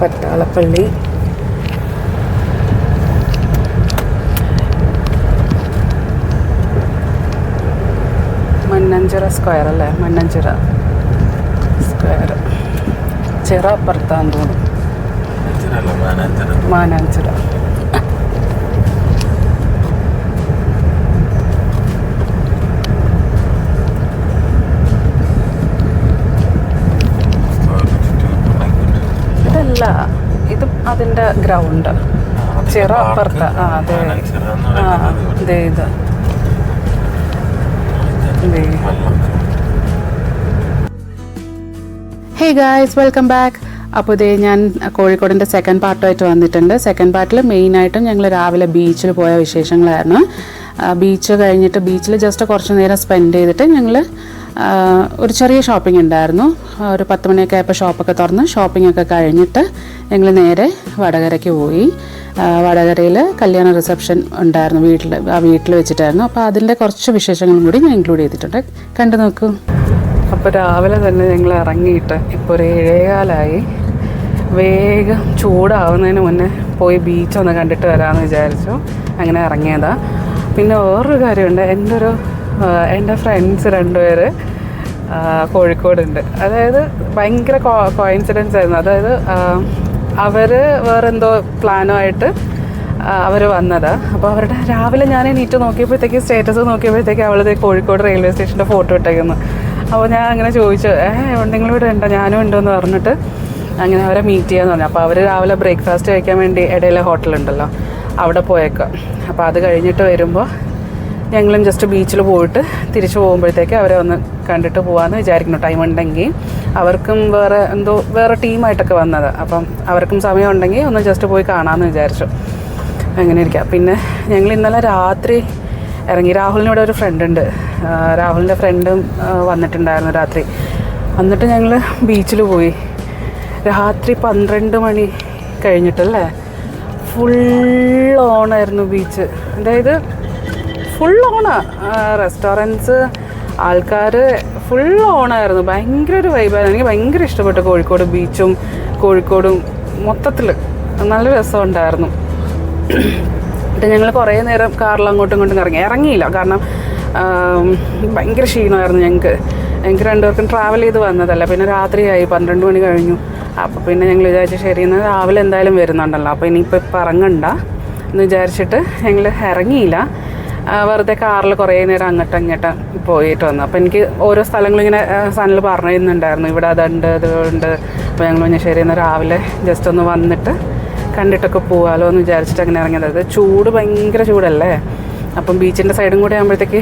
Pattalappally. Mannanchira square അല്ലേ? Mannanchira square. ചിറ അപ്പുറത്താന്ന് തോന്നുന്നു. മാനാഞ്ചിറ. ഇതല്ല ഇത് അതിന്റെ ഗ്രൗണ്ട്. ചിറ അപ്പുറത്ത് ആ അതെ. ആ ഇതേ ഇത്. ഹേ ഗായ്സ് വെൽക്കം ബാക്ക് അപ്പോൾ ഇതേ ഞാൻ കോഴിക്കോടിന്റെ സെക്കൻഡ് പാർട്ടുമായിട്ട് വന്നിട്ടുണ്ട്. സെക്കൻഡ് പാർട്ടിൽ മെയിനായിട്ടും ഞങ്ങൾ രാവിലെ ബീച്ചിൽ പോയ വിശേഷങ്ങളായിരുന്നു. ബീച്ച് കഴിഞ്ഞിട്ട് ബീച്ചിൽ ജസ്റ്റ് കുറച്ച് നേരം സ്പെൻഡ് ചെയ്തിട്ട് ഞങ്ങൾ ഒരു ചെറിയ ഷോപ്പിംഗ് ഉണ്ടായിരുന്നു. ഒരു പത്ത് മണിയൊക്കെ ആയപ്പോൾ ഷോപ്പൊക്കെ തുറന്ന് ഷോപ്പിംഗ് ഒക്കെ കഴിഞ്ഞിട്ട് ഞങ്ങൾ നേരെ വടകരയ്ക്ക് പോയി. വടകരയിൽ കല്യാണ റിസപ്ഷൻ ഉണ്ടായിരുന്നു വീട്ടിൽ ആ വീട്ടിൽ വെച്ചിട്ടായിരുന്നു. അപ്പോൾ അതിന്റെ കുറച്ച് വിശേഷങ്ങളും കൂടി ഞാൻ ഇൻക്ലൂഡ് ചെയ്തിട്ടുണ്ട്. കണ്ടു നോക്കൂ. അപ്പോൾ രാവിലെ തന്നെ ഞങ്ങൾ ഇറങ്ങിയിട്ട് ഇപ്പോൾ ഒരു ഏഴേകാലായി. വേഗം ചൂടാവുന്നതിന് മുന്നേ പോയി ബീച്ചൊന്ന് കണ്ടിട്ട് വരാമെന്ന് വിചാരിച്ചു. അങ്ങനെ ഇറങ്ങിയതാണ് പിന്നെ വേറൊരു കാര്യമുണ്ട്. എന്റെ ഒരു എന്റെ ഫ്രണ്ട്സ് രണ്ടുപേര് ആ, കോഴിക്കോടുണ്ട്. അതായത് ഭയങ്കര കോ കോയിൻസിഡൻസ് ആയിരുന്നു. അതായത് അവർ വേറെന്തോ ആയിട്ട് അവർ വന്നത്. അപ്പോൾ അവരുടെ രാവിലെ ഞാൻ എണീറ്റ് നോക്കിയപ്പോഴത്തേക്ക് സ്റ്റേറ്റസ് നോക്കിയപ്പോഴത്തേക്ക് അവളത് കോഴിക്കോട് റെയിൽവേ സ്റ്റേഷന്റെ ഫോട്ടോ ഇട്ടേക്കുന്നു. അപ്പോൾ ഞാൻ അങ്ങനെ ചോദിച്ചു ഏ നിങ്ങൾ ഇവിടെ ഉണ്ടോ? ഞാനും ഉണ്ടോയെന്ന് പറഞ്ഞിട്ട് അങ്ങനെ അവരെ മീറ്റ് ചെയ്യാന്ന് പറഞ്ഞു. അപ്പോൾ അവർ രാവിലെ ബ്രേക്ക്ഫാസ്റ്റ് കഴിക്കാൻ വേണ്ടി ഇടയിലെ ഹോട്ടലുണ്ടല്ലോ അവിടെ പോയേക്കാം. അപ്പോൾ അത് കഴിഞ്ഞിട്ട് വരുമ്പോൾ ഞങ്ങളും ജസ്റ്റ് ബീച്ചിൽ പോയിട്ട് തിരിച്ചു പോകുമ്പോഴത്തേക്ക് അവരെ ഒന്ന് കണ്ടിട്ട് പോകാമെന്ന് വിചാരിക്കുന്നു. ടൈം ഉണ്ടെങ്കിൽ അവർക്കും വേറെ എന്തോ വേറെ ടീമായിട്ടൊക്കെ വന്നത്. അപ്പം അവർക്കും സമയം ഉണ്ടെങ്കിൽ ഒന്ന് ജസ്റ്റ് പോയി കാണാമെന്ന് വിചാരിച്ചു. അങ്ങനെ ഇരിക്കാം. പിന്നെ ഞങ്ങൾ ഇന്നലെ രാത്രി ഇറങ്ങി രാഹുലിനോട് ഒരു ഫ്രണ്ട് ഉണ്ട്. രാഹുലിന്റെ ഫ്രണ്ടും വന്നിട്ടുണ്ടായിരുന്നു രാത്രി. എന്നിട്ട് ഞങ്ങൾ ബീച്ചിൽ പോയി. രാത്രി പന്ത്രണ്ട് മണി കഴിഞ്ഞിട്ടല്ലേ? ഫുൾ ഓണായിരുന്നു ബീച്ച് അതായത് ഫുൾ ഓണ റെസ്റ്റോറന്റ്സ് ആൾക്കാർ ഫുൾ ഓണായിരുന്നു ഭയങ്കര ഒരു വൈബായിരുന്നു എനിക്ക് ഭയങ്കര ഇഷ്ടപ്പെട്ടു കോഴിക്കോട് ബീച്ചും കോഴിക്കോടും. മൊത്തത്തിൽ നല്ല രസമുണ്ടായിരുന്നു. എന്നിട്ട് ഞങ്ങൾ കുറേ നേരം കാറിൽ അങ്ങോട്ടും ഇങ്ങോട്ടും ഇറങ്ങി ഇറങ്ങിയില്ല. കാരണം ഭയങ്കര ക്ഷീണമായിരുന്നു ഞങ്ങൾക്ക് ഞങ്ങൾക്ക് രണ്ടുപേർക്കും ട്രാവൽ ചെയ്ത് വന്നതല്ല. പിന്നെ രാത്രിയായി. പന്ത്രണ്ട് മണി കഴിഞ്ഞു. അപ്പോൾ പിന്നെ ഞങ്ങൾ വിചാരിച്ചു ശരി എന്നാൽ രാവിലെ എന്തായാലും വരുന്നുണ്ടല്ലോ. അപ്പോൾ ഇനിയിപ്പോൾ ഇപ്പം ഇറങ്ങണ്ട എന്ന് വിചാരിച്ചിട്ട് ഞങ്ങൾ ഇറങ്ങിയില്ല. വെറുതെ കാറിൽ കുറേ നേരം അങ്ങോട്ടും ഇങ്ങോട്ടും പോയിട്ട് വന്നു. അപ്പോൾ എനിക്ക് ഓരോ സ്ഥലങ്ങളും സ്ഥലങ്ങളിങ്ങനെ സനൽ പറഞ്ഞിരുന്നുണ്ടായിരുന്നു. ഇവിടെ അതുണ്ട് അതുണ്ട് അപ്പോൾ ഞങ്ങൾ മഞ്ഞശ്ശേരി നിന്ന് രാവിലെ ജസ്റ്റ് ഒന്ന് വന്നിട്ട് കണ്ടിട്ടൊക്കെ പോകാമല്ലോ എന്ന് വിചാരിച്ചിട്ട് അങ്ങനെ ഇറങ്ങിയത്. ചൂട് ഭയങ്കര ചൂടല്ലേ? അപ്പം ബീച്ചിന്റെ സൈഡും കൂടെ ആകുമ്പോഴത്തേക്ക്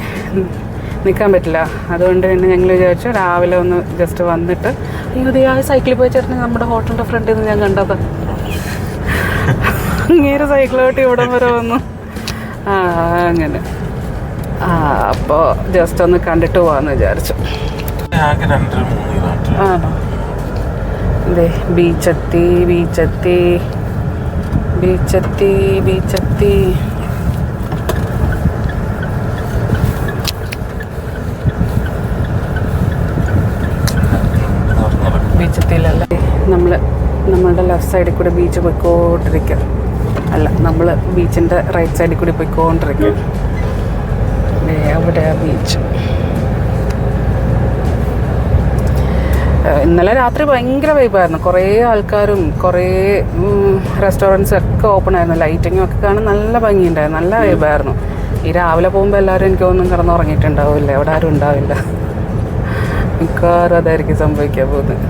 നിൽക്കാൻ പറ്റില്ല. അതുകൊണ്ട് തന്നെ ഞങ്ങൾ വിചാരിച്ചു രാവിലെ ഒന്ന് ജസ്റ്റ് വന്നിട്ട് അയ്യോ സൈക്കിളിൽ പോയി ചേട്ടന് നമ്മുടെ ഹോട്ടലിന്റെ ഫ്രണ്ടിൽ നിന്ന് ഞാൻ കണ്ടത് ഇങ്ങനെ സൈക്കിളോട്ട് ഇവിടം വരെ വന്നു. ആ അങ്ങനെ. അപ്പോൾ ജസ്റ്റ് ഒന്ന് കണ്ടിട്ട് പോകാമെന്ന് വിചാരിച്ചു. ആണോ? അതെ ബീച്ചെത്തി ബീച്ചെത്തി ബീച്ചെത്തി ബീച്ചെത്തി. ബീച്ചെത്തിയില്ലല്ലേ നമ്മൾ നമ്മളുടെ ലെഫ്റ്റ് സൈഡിൽ കൂടെ ബീച്ച് പോയിക്കോണ്ടിരിക്കുക അല്ല നമ്മൾ ബീച്ചിന്റെ റൈറ്റ് സൈഡിൽ കൂടി പോയിക്കൊണ്ടിരിക്കുക ദേ അവിടെ ബീച്ച് ഇന്നലെ രാത്രി ഭയങ്കര വൈബായിരുന്നു കുറേ ആൾക്കാരും കുറേ റെസ്റ്റോറന്റ്സ് ഒക്കെ ഓപ്പൺ ആയിരുന്നു. ലൈറ്റിങ്ങും ഒക്കെ കാണാൻ നല്ല ഭംഗിയുണ്ടായിരുന്നു. നല്ല വൈബായിരുന്നു ഈ രാവിലെ പോകുമ്പോൾ എല്ലാവരും എനിക്ക് ഒന്നും കിടന്നുറങ്ങിയിട്ടുണ്ടാവില്ല. അവിടെ ആരും ഉണ്ടാവില്ല. മിക്കവാറും അതായിരിക്കും സംഭവിക്കാൻ പോകുന്നത്.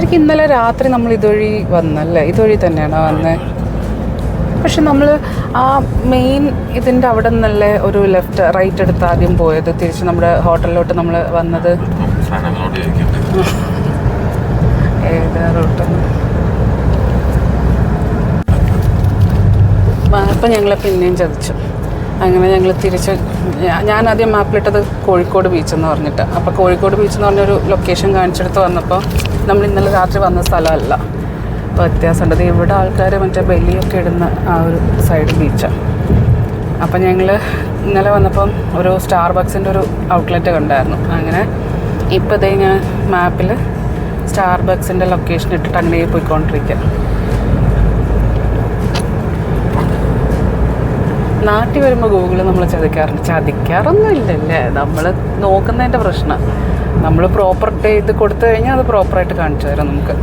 ശരിക്കും ഇന്നലെ രാത്രി നമ്മൾ ഇതുവഴി വന്നല്ലേ? ഇതുവഴി തന്നെയാണോ വന്നത് പക്ഷെ നമ്മൾ ആ മെയിൻ ഇതിന്റെ അവിടെ നിന്നല്ലേ ഒരു ലെഫ്റ്റ് റൈറ്റ് എടുത്ത് ആദ്യം പോയത്? തിരിച്ച് നമ്മുടെ ഹോട്ടലിലോട്ട് നമ്മൾ വന്നത്? ഏതാ റൂട്ടെന്ന് അപ്പം ഞങ്ങളെ പിന്നെയും ചതിച്ചു. അങ്ങനെ ഞങ്ങൾ തിരിച്ച് ഞാൻ ആദ്യം മാപ്പിലിട്ടത് കോഴിക്കോട് ബീച്ച് എന്ന് പറഞ്ഞിട്ട്. അപ്പോൾ കോഴിക്കോട് ബീച്ച് എന്ന് പറഞ്ഞൊരു ലൊക്കേഷൻ കാണിച്ചെടുത്ത് വന്നപ്പോൾ നമ്മൾ ഇന്നലെ രാത്രി വന്ന സ്ഥലമല്ല. അപ്പോൾ വ്യത്യാസമുണ്ട്. ഇവിടെ ആൾക്കാർ മറ്റേ ബലിയൊക്കെ ഇടുന്ന ആ ഒരു സൈഡ് ബീച്ചാണ് അപ്പം ഞങ്ങൾ ഇന്നലെ വന്നപ്പം ഒരു സ്റ്റാർബക്സിന്റെ ഒരു ഔട്ട്ലെറ്റ് കണ്ടായിരുന്നു. അങ്ങനെ ഇപ്പോൾ ഞാൻ മാപ്പിൽ സ്റ്റാർബക്സിന്റെ ലൊക്കേഷൻ ഇട്ടിട്ട് അങ്ങനെ പോയിക്കൊണ്ടിരിക്കുക നാട്ടിൽ വരുമ്പോൾ ഗൂഗിൾ നമ്മൾ ചതിക്കാറുണ്ട് ചതിക്കാറൊന്നും ഇല്ലല്ലേ നമ്മൾ നോക്കുന്നതിന്റെ പ്രശ്നം നമ്മൾ പ്രോപ്പർ ഇത് കൊടുത്തു കഴിഞ്ഞാൽ അത് പ്രോപ്പറായിട്ട് കാണിച്ചു തരാം നമുക്ക്.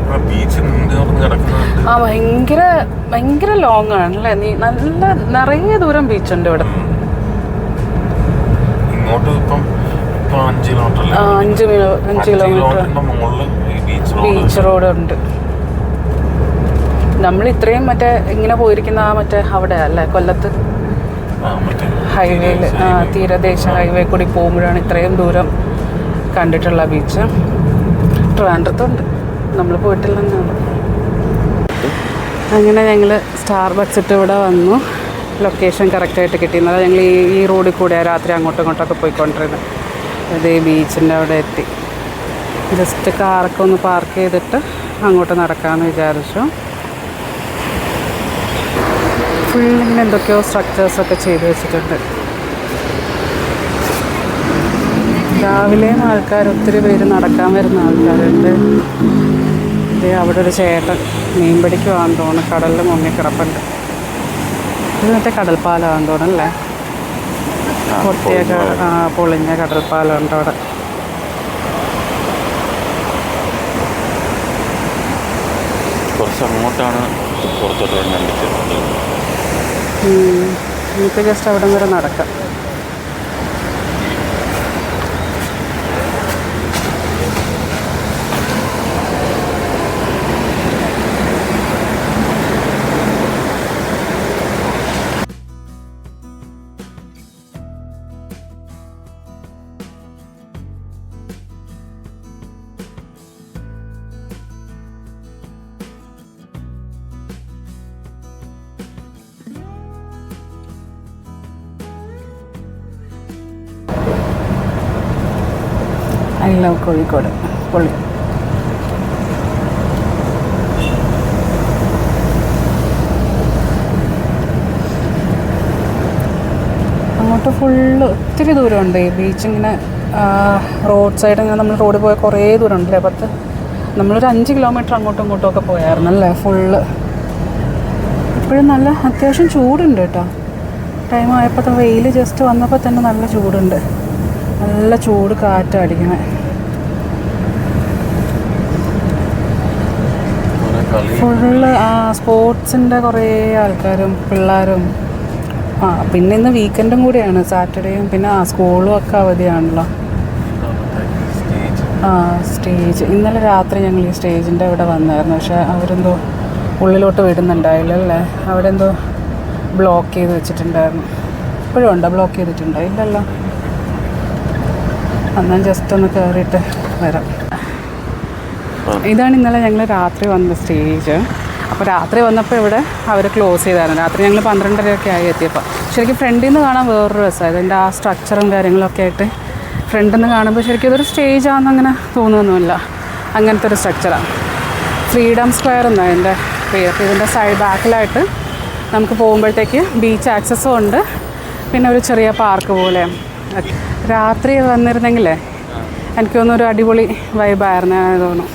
ആ ഭയങ്കര ഭയങ്കര ലോങ് ആണ് അല്ലേ നീ നല്ല നിറയെ ദൂരം ബീച്ചുണ്ട് ഇവിടെ. അഞ്ച് കിലോമീറ്റർ ബീച്ച് റോഡ് ഉണ്ട്. നമ്മൾ ഇത്രയും മറ്റേ ഇങ്ങനെ പോയിരിക്കുന്ന ആ മറ്റേ അവിടെ അല്ലേ? കൊല്ലത്ത്? ഹൈവേയിൽ തീരദേശ ഹൈവേ കൂടി പോകുമ്പോഴാണ് ഇത്രയും ദൂരം കണ്ടിട്ടുള്ള ബീച്ച്. ട്രിവാൻഡ്രത്തുണ്ട്. നമ്മൾ പോയിട്ടില്ലെന്നാണ്. അങ്ങനെ ഞങ്ങൾ സ്റ്റാർബക്സ് ഇട്ട് ഇവിടെ വന്നു. ലൊക്കേഷൻ കറക്റ്റായിട്ട് കിട്ടിയിരുന്നത് ഞങ്ങൾ ഈ ഈ റോഡിൽ കൂടെ രാത്രി അങ്ങോട്ടും ഇങ്ങോട്ടൊക്കെ പോയിക്കൊണ്ടിരുന്നത് അത് ഈ ബീച്ചിന്റെ അവിടെ എത്തി. ജസ്റ്റ് കാറൊക്കെ ഒന്ന് പാർക്ക് ചെയ്തിട്ട് അങ്ങോട്ട് നടക്കാമെന്ന് വിചാരിച്ചു. ഫുൾ ഇങ്ങനെ എന്തൊക്കെയോ സ്ട്രക്ചേഴ്സൊക്കെ ചെയ്ത് വെച്ചിട്ടുണ്ട്. രാവിലെയും ആൾക്കാർ ഒത്തിരി പേര് നടക്കാൻ വരുന്ന ആൾക്കാരുണ്ട്. ഇത് അവിടെ ഒരു ചേട്ടൻ മീൻ പിടിക്കുവാന്ന് തോന്നുന്നു. കടലിൽ മുങ്ങി കിടപ്പുണ്ട്. ഇത് മറ്റേ കടൽപ്പാലമാണെന്ന് തോന്നുന്നല്ലേ പൊട്ടിയൊക്കെ പൊളിഞ്ഞ കടൽപ്പാലുണ്ട് അവിടെ. കുറച്ച് അങ്ങോട്ടാണ് പുറത്തോട്ട് ഞാൻ നമുക്ക് ജസ്റ്റ് അവിടം വരെ നടക്കാം. ലവ് കോഴിക്കോട് പൊളി അങ്ങോട്ട് ഫുള്ള് ഒത്തിരി ദൂരമുണ്ട്. ഈ ബീച്ച് ഇങ്ങനെ റോഡ് സൈഡ് ഇങ്ങനെ നമ്മൾ റോഡ് പോയ കുറേ ദൂരം ഉണ്ടല്ലേ പത്ത് നമ്മളൊരു അഞ്ച് കിലോമീറ്റർ അങ്ങോട്ടും ഇങ്ങോട്ടും ഒക്കെ പോയായിരുന്നു അല്ലേ ഫുള്ള്? ഇപ്പോഴും നല്ല അത്യാവശ്യം ചൂടുണ്ട് കേട്ടോ. ടൈം ആയപ്പോൾ വെയിൽ ജസ്റ്റ് വന്നപ്പോൾ തന്നെ നല്ല ചൂടുണ്ട്. നല്ല ചൂട് കാറ്റടിക്കണേ കുറേ കളി ഫുള്ള് ആ സ്പോർട്സിന്റെ കുറേ ആൾക്കാരും പിള്ളേരും. ആ പിന്നെ ഇന്ന് വീക്കെൻഡും കൂടിയാണ്. സാറ്റർഡേയും പിന്നെ ആ സ്കൂളും ഒക്കെ അവധിയാണല്ലോ. ആ സ്റ്റേജ് ഇന്നലെ രാത്രി ഞങ്ങൾ ഈ സ്റ്റേജിന്റെ അവിടെ വന്നായിരുന്നു. പക്ഷെ അവരെന്തോ ഉള്ളിലോട്ട് വിടുന്നുണ്ടായില്ല അല്ലേ അവിടെ എന്തോ ബ്ലോക്ക് ചെയ്ത് വെച്ചിട്ടുണ്ടായിരുന്നു. ഇപ്പോഴും ഉണ്ടോ ബ്ലോക്ക് ചെയ്തിട്ടുണ്ടോ? ഇല്ലല്ലോ. എന്നാൽ ജസ്റ്റ് ഒന്ന് കയറിയിട്ട് വരാം. ഇതാണ് ഇന്നലെ ഞങ്ങൾ രാത്രി വന്ന സ്റ്റേജ്. അപ്പോൾ രാത്രി വന്നപ്പോൾ ഇവിടെ അവർ ക്ലോസ് ചെയ്തായിരുന്നു. രാത്രി ഞങ്ങൾ പന്ത്രണ്ടരയൊക്കെ ആയി എത്തിയപ്പോൾ. ശരിക്കും ഫ്രണ്ടിൽ നിന്ന് കാണാൻ വേറൊരു രസമാണ്. അതിന്റെ ആ സ്ട്രക്ചറും കാര്യങ്ങളൊക്കെ ആയിട്ട് ഫ്രണ്ടിൽ നിന്ന് കാണുമ്പോൾ ശരിക്കും ഇതൊരു സ്റ്റേജ് ആണെന്ന് അങ്ങനെ തോന്നുന്നൊന്നുമില്ല. അങ്ങനത്തെ ഒരു സ്ട്രക്ചറാണ് ഫ്രീഡം സ്ക്വയർ എന്നാണ് എന്റെ പേര്. ഇതിന്റെ സൈഡ് ബാക്കിലായിട്ട് നമുക്ക് പോകുമ്പോഴത്തേക്ക് ബീച്ച് ആക്സസ്സും ഉണ്ട്. പിന്നെ ഒരു ചെറിയ പാർക്ക് പോലെ രാത്രി വന്നിരുന്നെങ്കിലേ എനിക്ക് ഒരു അടിപൊളി വൈബായിരുന്നു തോന്നുന്നു.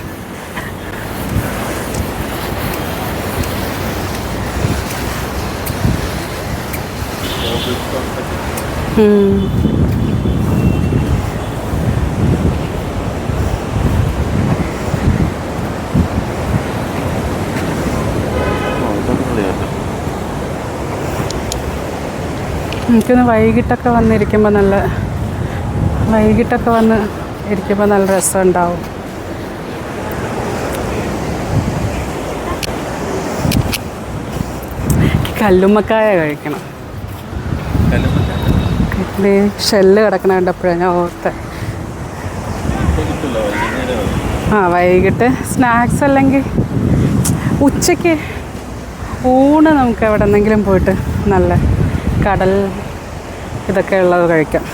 എനിക്കൊന്ന് വൈകിട്ടൊക്കെ വന്നിരിക്കുമ്പോൾ നല്ല വൈകിട്ടൊക്കെ വന്ന് ഇരിക്കുമ്പോൾ നല്ല രസമുണ്ടാവും. കല്ലുമ്മക്കായ കഴിക്കണം. ദേ ഷെല്ല് കിടക്കണ കണ്ടപ്പോഴാണ് ഞാൻ ഓർത്ത്. ആ വൈകിട്ട് സ്നാക്സ് അല്ലെങ്കിൽ ഉച്ചയ്ക്ക് ഊണ് നമുക്ക് എവിടെ എന്തെങ്കിലും പോയിട്ട് നല്ല കടൽ ഇതൊക്കെ ഉള്ളത് കഴിക്കാം.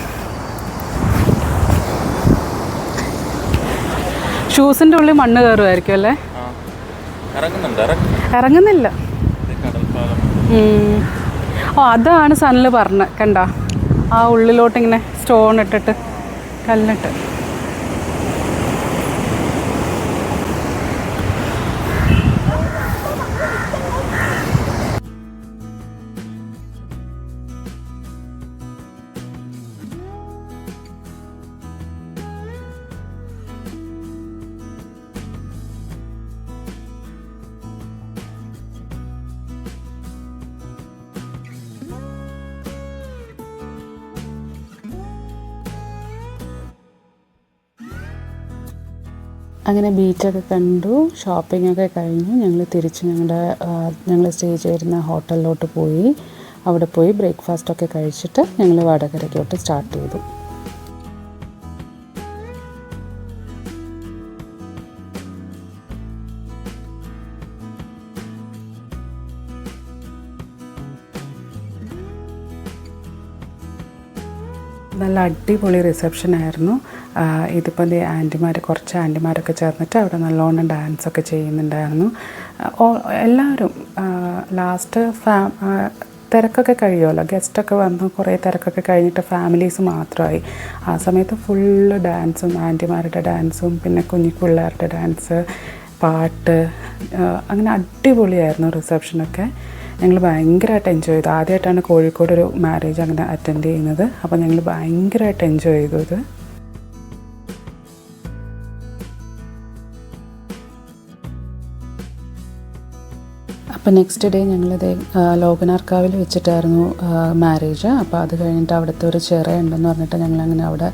ഷൂസിന്റെ ഉള്ളിൽ മണ്ണ് കയറുമായിരിക്കും അല്ലേ? ഇറങ്ങുന്നില്ല. ഓ അതാണ് സനൽ പറഞ്ഞത്. കണ്ട? ആ ഉള്ളിലോട്ടിങ്ങനെ സ്റ്റോൺ ഇട്ടിട്ട് കല്ലിട്ട്. അങ്ങനെ ബീച്ചൊക്കെ കണ്ടു ഷോപ്പിംഗ് ഒക്കെ കഴിഞ്ഞു. ഞങ്ങൾ തിരിച്ച് ഞങ്ങളുടെ ഞങ്ങൾ സ്റ്റേ ചെയ്തിരുന്ന ഹോട്ടലിലോട്ട് പോയി. അവിടെ പോയി ബ്രേക്ക്ഫാസ്റ്റൊക്കെ കഴിച്ചിട്ട് ഞങ്ങൾ വടകരയ്ക്കോട്ട് സ്റ്റാർട്ട് ചെയ്തു. നല്ല അടിപൊളി റിസപ്ഷൻ ആയിരുന്നു. ഇതിപ്പോൾ ആന്റിമാർ കുറച്ച് ആന്റിമാരൊക്കെ ചേർന്നിട്ട് അവിടെ നല്ലോണം ഡാൻസൊക്കെ ചെയ്യുന്നുണ്ടായിരുന്നു. എല്ലാവരും ലാസ്റ്റ് ഫാ തിരക്കൊക്കെ കഴിയുമല്ലോ? ഗസ്റ്റൊക്കെ വന്ന് കുറേ തിരക്കൊക്കെ കഴിഞ്ഞിട്ട് ഫാമിലീസ് മാത്രമായി. ആ സമയത്ത് ഫുള്ള് ഡാൻസും ആന്റിമാരുടെ ഡാൻസും പിന്നെ കുഞ്ഞു പിള്ളേരുടെ ഡാൻസ് പാട്ട് അങ്ങനെ അടിപൊളിയായിരുന്നു റിസപ്ഷനൊക്കെ. ഞങ്ങൾ ഭയങ്കരമായിട്ട് എൻജോയ് ചെയ്തു. ആദ്യമായിട്ടാണ് കോഴിക്കോട് ഒരു മാരേജ് അങ്ങനെ അറ്റൻഡ് ചെയ്യുന്നത്. അപ്പോൾ ഞങ്ങൾ ഭയങ്കരമായിട്ട് എൻജോയ് ചെയ്തു അപ്പോൾ നെക്സ്റ്റ് ഡേ ഞങ്ങളിത് ലോകനാർക്കാവിൽ വെച്ചിട്ടായിരുന്നു മാരേജ് അപ്പോൾ അത് കഴിഞ്ഞിട്ട് അവിടുത്തെ ഒരു ചിറയുണ്ടെന്ന് പറഞ്ഞിട്ട് ഞങ്ങളങ്ങനെ അവിടെ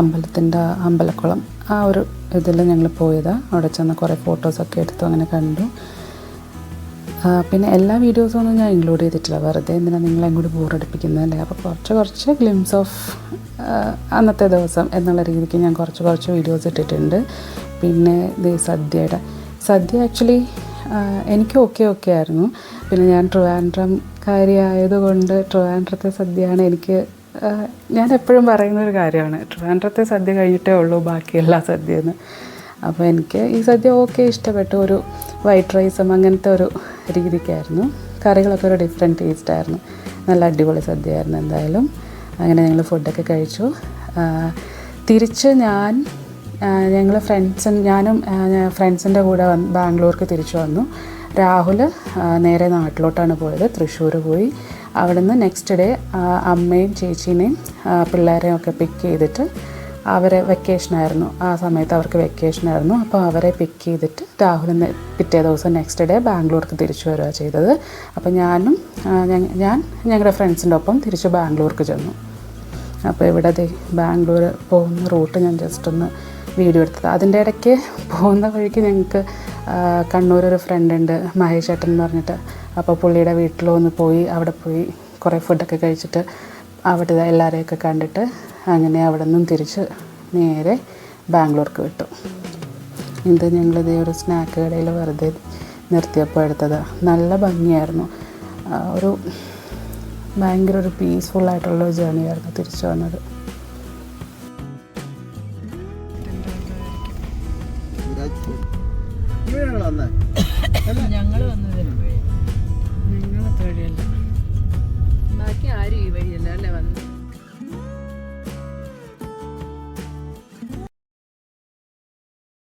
അമ്പലത്തിന്റെ അമ്പലക്കുളം ആ ഒരു ഇതിൽ ഞങ്ങൾ പോയതാണ് അവിടെ ചെന്ന് കുറേ ഫോട്ടോസൊക്കെ എടുത്തു അങ്ങനെ കണ്ടു. പിന്നെ എല്ലാ വീഡിയോസും ഒന്നും ഞാൻ ഇൻക്ലൂഡ് ചെയ്തിട്ടില്ല. വെറുതെ എന്തിനാണ് നിങ്ങളെയും കൂടി ബോറടിപ്പിക്കുന്നതല്ലേ അപ്പോൾ കുറച്ച് കുറച്ച് ഗ്ലിംസ് ഓഫ് അന്നത്തെ ദിവസം എന്നുള്ള രീതിക്ക് ഞാൻ കുറച്ച് കുറച്ച് വീഡിയോസ് ഇട്ടിട്ടുണ്ട്. പിന്നെ ഇത് സദ്യയുടെ സദ്യ ആക്ച്വലി എനിക്ക് ഓക്കെ ഓക്കെ ആയിരുന്നു. പിന്നെ ഞാൻ ട്രിവാൻഡ്രം കാര്യമായതുകൊണ്ട് ട്രിവാൻഡ്രത്തെ സദ്യയാണ് എനിക്ക് ഞാൻ എപ്പോഴും പറയുന്ന ഒരു കാര്യമാണ്. ട്രിവാൻഡ്രത്തെ സദ്യ കഴിഞ്ഞിട്ടേ ഉള്ളൂ ബാക്കിയെല്ലാ സദ്യയെന്ന്. അപ്പോൾ എനിക്ക് ഈ സദ്യ ഓക്കെ ഇഷ്ടപ്പെട്ടു. ഒരു വൈറ്റ് റൈസും അങ്ങനത്തെ ഒരു രീതിക്കായിരുന്നു. കറികളൊക്കെ ഒരു ഡിഫറെന്റ് ടേസ്റ്റ് ആയിരുന്നു. നല്ല അടിപൊളി സദ്യ ആയിരുന്നു എന്തായാലും. അങ്ങനെ ഞങ്ങൾ ഫുഡൊക്കെ കഴിച്ചു. തിരിച്ച് ഞാൻ ഞങ്ങൾ ഫ്രണ്ട്സ് ഞാനും ഫ്രണ്ട്സിന്റെ കൂടെ വന്ന് ബാംഗ്ലൂർക്ക് തിരിച്ചു വന്നു. രാഹുൽ നേരെ നാട്ടിലോട്ടാണ് പോയത്. തൃശ്ശൂർ പോയി. അവിടെ നിന്ന് നെക്സ്റ്റ് ഡേ അമ്മയും ചേച്ചീനെയും പിള്ളേരെയും ഒക്കെ പിക്ക് ചെയ്തിട്ട് അവരെ വെക്കേഷനായിരുന്നു ആ സമയത്ത് അവർക്ക് വെക്കേഷനായിരുന്നു അപ്പോൾ അവരെ പിക്ക് ചെയ്തിട്ട് രാഹുൽ പിറ്റേ ദിവസം നെക്സ്റ്റ് ഡേ ബാംഗ്ലൂർക്ക് തിരിച്ചു വരിക ചെയ്തത്. അപ്പോൾ ഞാനും ഞാൻ ഞങ്ങളുടെ ഫ്രണ്ട്സിന്റെ ഒപ്പം തിരിച്ച് ബാംഗ്ലൂർക്ക് ചെന്നു. അപ്പോൾ ഇവിടെ ബാംഗ്ലൂർ പോകുന്ന റൂട്ട് ഞാൻ ജസ്റ്റ് ഒന്ന് വീഡിയോ എടുത്തത്. അതിന്റെ ഇടയ്ക്ക് പോകുന്ന വഴിക്ക് ഞങ്ങൾക്ക് കണ്ണൂർ ഒരു ഫ്രണ്ട് ഉണ്ട് മഹേഷ് ഏട്ടൻ എന്ന് പറഞ്ഞിട്ട്. അപ്പോൾ പുള്ളിയുടെ വീട്ടിലൊന്ന് പോയി അവിടെ പോയി കുറേ ഫുഡൊക്കെ കഴിച്ചിട്ട് അവിടെ എല്ലാവരെയൊക്കെ കണ്ടിട്ട് അങ്ങനെ അവിടെ നിന്നും തിരിച്ച് നേരെ ബാംഗ്ലൂർക്ക് വിട്ടു. ഇത് ഞങ്ങളിതേ ഒരു സ്നാക്ക് കടയിൽ വെറുതെ നിർത്തിയപ്പോൾ എടുത്തത്. നല്ല ഭംഗിയായിരുന്നു. ഒരു ഭയങ്കര ഒരു പീസ്ഫുള്ളായിട്ടുള്ള ജേണിയായിരുന്നു തിരിച്ചു വന്നത്.